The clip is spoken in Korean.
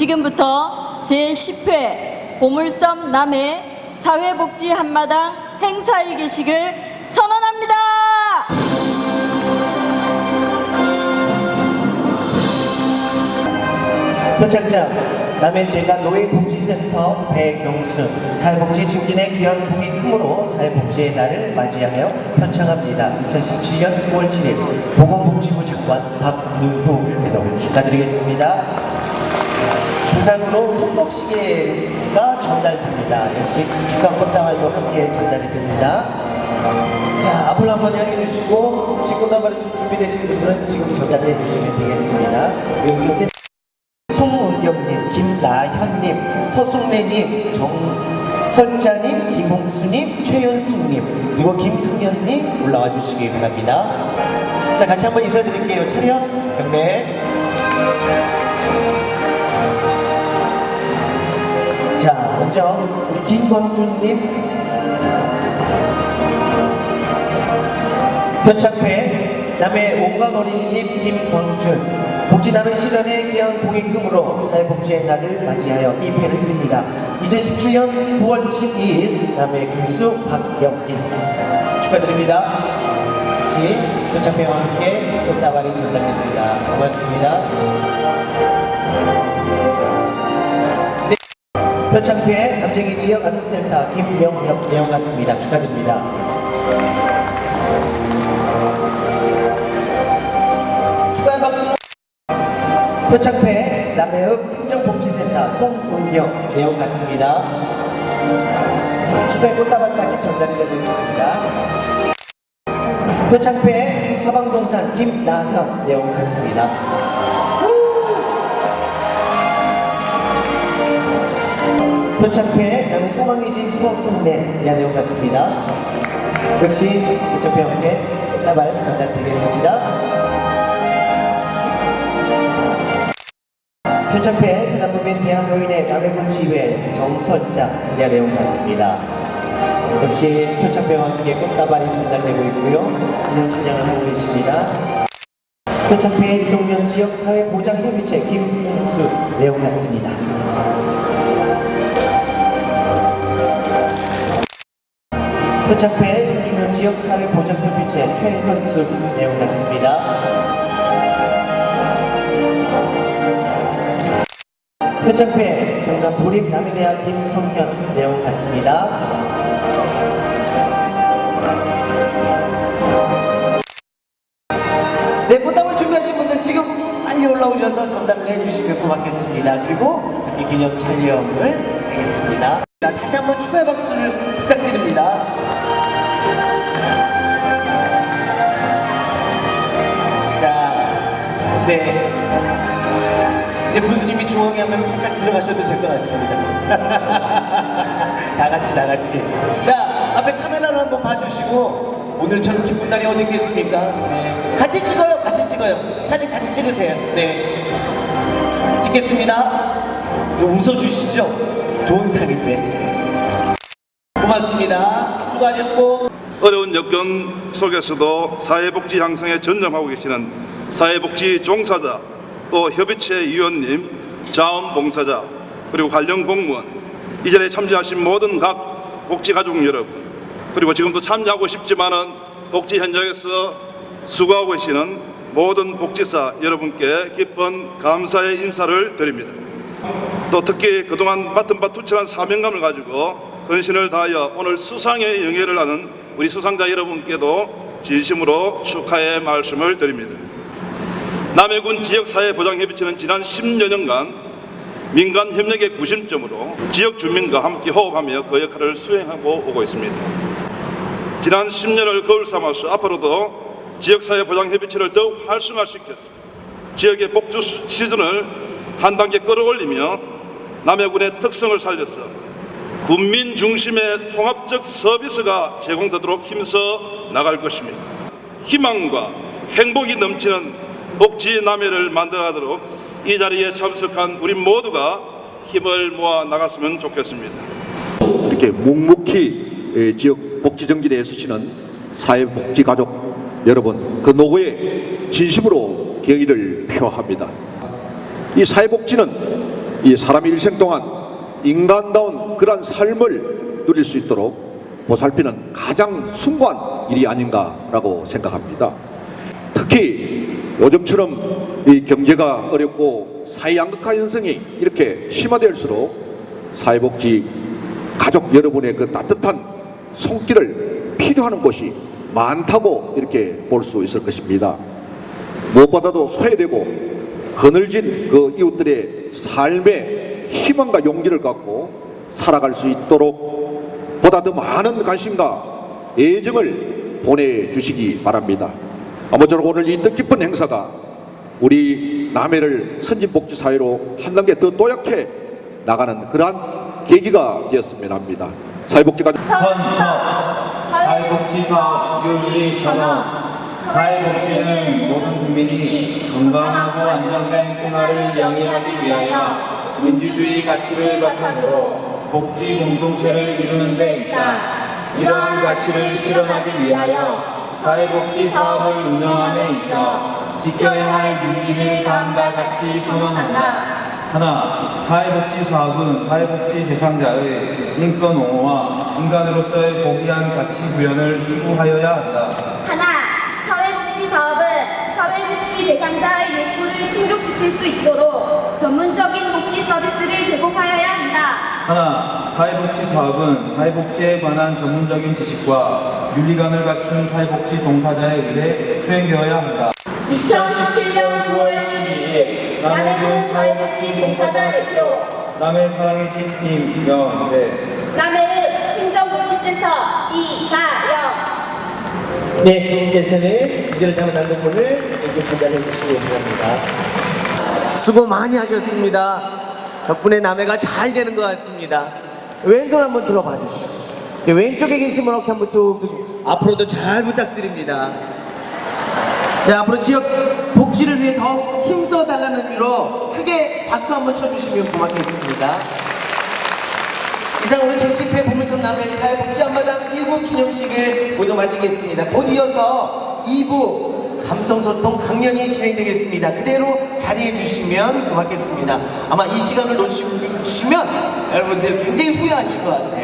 지금부터 제10회 보물섬 남해 사회복지 한마당 행사의 개식을 선언합니다. 표창장 남해제가 노인복지센터 배경수 사회복지 증진의 귀한 공이 크므로 사회복지의 날을 맞이하여 표창합니다. 2017년 9월 7일 보건복지부 장관 박능후 대동을 축하드리겠습니다. 부상으로 손목시계가 전달됩니다. 역시 축하 꽃다발도 함께 전달이 됩니다. 자, 앞으로 한번 향해 주시고 혹시 꽃다발이 준비되신 분들은 지금 전달해 주시면 되겠습니다. 여기서 센- 송은경님, 김나현님, 서숙래님, 정설자님, 김홍수님, 최현숙님, 그리고 김승현님 올라와 주시기 바랍니다. 자, 같이 한번 인사드릴게요. 차렷, 경례. 자, 먼저 우리 김광준님, 표창회 남해 온갖 어린이집 김광준 복지남의 실현에 귀한 공익금으로 사회복지의 날을 맞이하여 이 패를 드립니다. 2017년 9월 22일 남해 군수 박영일 축하드립니다. 같이 표창회와 함께 꽃다발이 전달됩니다. 고맙습니다. 네. 표창회 남정희 지역 아동센터 김명혁 내용 같습니다. 축하드립니다. 축하의 박수. 표창회 남해읍 행정복지센터 송은경 내용 같습니다. 축하의 꽃다발까지 전달이 되고 있습니다. 표창회 하방동산 김나현 내용 같습니다. 남해 소망의 집 서승래 내용 같습니다. 역시 표창회 함께 꽃다발 전달되겠습니다. 표창회 세남부민 대한노인의 남해군 지회 정설자 이하 내용 같습니다. 역시 표창회와 함께 꽃다발이 전달되고 있고요. 기념 촬영을 하고 계십니다. 표창회 이동면 지역 사회보장협의체 김홍수 내용 같습니다. 표창회 세주면 지역 사회보장협의체 최현수 내용 같습니다. 표창회 경남 도립 남해대학 김성현 내용 같습니다. 네, 꽃다발 준비하신 분들 지금 빨리 올라오셔서 전달을 해주시면 고맙겠습니다. 그리고 함께 기념 촬영을 하겠습니다. 자, 다시 한번 축하의 박수를 부탁드립니다. 네. 이제 군수님이 중앙에 한 명 살짝 들어가셔도 될 것 같습니다. 다 같이, 다 같이. 자, 앞에 카메라를 한번 봐주시고, 오늘처럼 기쁜 날이 어디 있겠습니까? 네. 같이 찍어요, 같이 찍어요. 사진 같이 찍으세요. 네. 찍겠습니다. 좀 웃어주시죠. 좋은 상인데. 고맙습니다. 수고하셨고. 어려운 여건 속에서도 사회복지 향상에 전념하고 계시는 사회복지 종사자, 또 협의체 위원님, 자원봉사자, 그리고 관련 공무원, 이 자리에 참여하신 모든 각 복지가족 여러분, 그리고 지금도 참여하고 싶지만은 복지 현장에서 수고하고 계시는 모든 복지사 여러분께 깊은 감사의 인사를 드립니다. 또 특히 그동안 맡은 바 투철한 사명감을 가지고 헌신을 다하여 오늘 수상의 영예를 하는 우리 수상자 여러분께도 진심으로 축하의 말씀을 드립니다. 남해군 지역사회보장협의체는 지난 10여년간 민간 협력의 구심점으로 지역 주민과 함께 호흡하며 그 역할을 수행하고 오고 있습니다. 지난 10년을 거울 삼아서 앞으로도 지역사회보장협의체를 더욱 활성화시켜서 지역의 복주 시즌을 한 단계 끌어올리며 남해군의 특성을 살려서 군민 중심의 통합적 서비스가 제공되도록 힘써 나갈 것입니다. 희망과 행복이 넘치는 복지 남해를 만들어가도록 이 자리에 참석한 우리 모두가 힘을 모아 나갔으면 좋겠습니다. 이렇게 묵묵히 에, 지역 복지 정진에 애쓰시는 사회복지가족 여러분 그 노고에 진심으로 경의를 표합니다. 이 사회복지는 이 사람의 일생 동안 인간다운 그러한 삶을 누릴 수 있도록 보살피는 가장 숭고한 일이 아닌가라고 생각합니다. 특히 요즘처럼 이 경제가 어렵고 사회 양극화 현상이 이렇게 심화될수록 사회복지 가족 여러분의 그 따뜻한 손길을 필요하는 곳이 많다고 이렇게 볼 수 있을 것입니다. 무엇보다도 소외되고 거늘진 그 이웃들의 삶에 희망과 용기를 갖고 살아갈 수 있도록 보다 더 많은 관심과 애정을 보내주시기 바랍니다. 아무쪼록 오늘 이 뜻깊은 행사가 우리 남해를 선진복지 사회로 한 단계 더 또약해 나가는 그러한 계기가 되었으면 합니다. 사회복지가 선서 사회복지 사업 윤리 선언 사회복지는 모든 국민이 건강하고 안정된 생활을 영위하기 위하여 민주주의 가치를 바탕으로 복지 공동체를 이루는 데 있다. 이러한 가치를 실현하기 위하여 사회복지 사업을 운영함에 있어 지켜야 할 윤리를 다음과 같이 선언한다. 하나, 사회복지 사업은 사회복지 대상자의 인권 옹호와 인간으로서의 고귀한 가치 구현을 추구하여야 한다. 하나, 사회복지 사업은 사회복지 대상자의 욕구를 충족시킬 수 있도록 전문적인 복지 서비스를 제공하여야 한다. 하나, 사회복지 사업은 사회복지에 관한 전문적인 지식과 윤리관을 갖춘 사회복지 종사자에 의해 수행되어야 한다. 2017년 9월 12일 남해군 사회복지 종사자 대표 남해 사랑의 집팀 김영대 남해읍 행정복지센터 이가영 네, 두 분께서는 이제를 담은 난동문을 이렇게 전달해 주시기 바랍니다. 수고 많이 하셨습니다. 덕분에 남해가 잘 되는 것 같습니다. 왼손 한번 들어봐 주시고 이제 왼쪽에 계신 분 어깨 한번 툭 두시고 앞으로도 잘 부탁드립니다. 자, 앞으로 지역 복지를 위해 더 힘써 달라는 의미로 크게 박수 한번 쳐주시면 고맙겠습니다. 이상으로 제10회 보물섬 남해 사회복지 한마당 1부 기념식을 모두 마치겠습니다. 곧 이어서 2부 감성소통 강연이 진행되겠습니다. 그대로 자리해 주시면 고맙겠습니다. 아마 이 시간을 놓치시면 여러분들 굉장히 후회하실 것 같아요.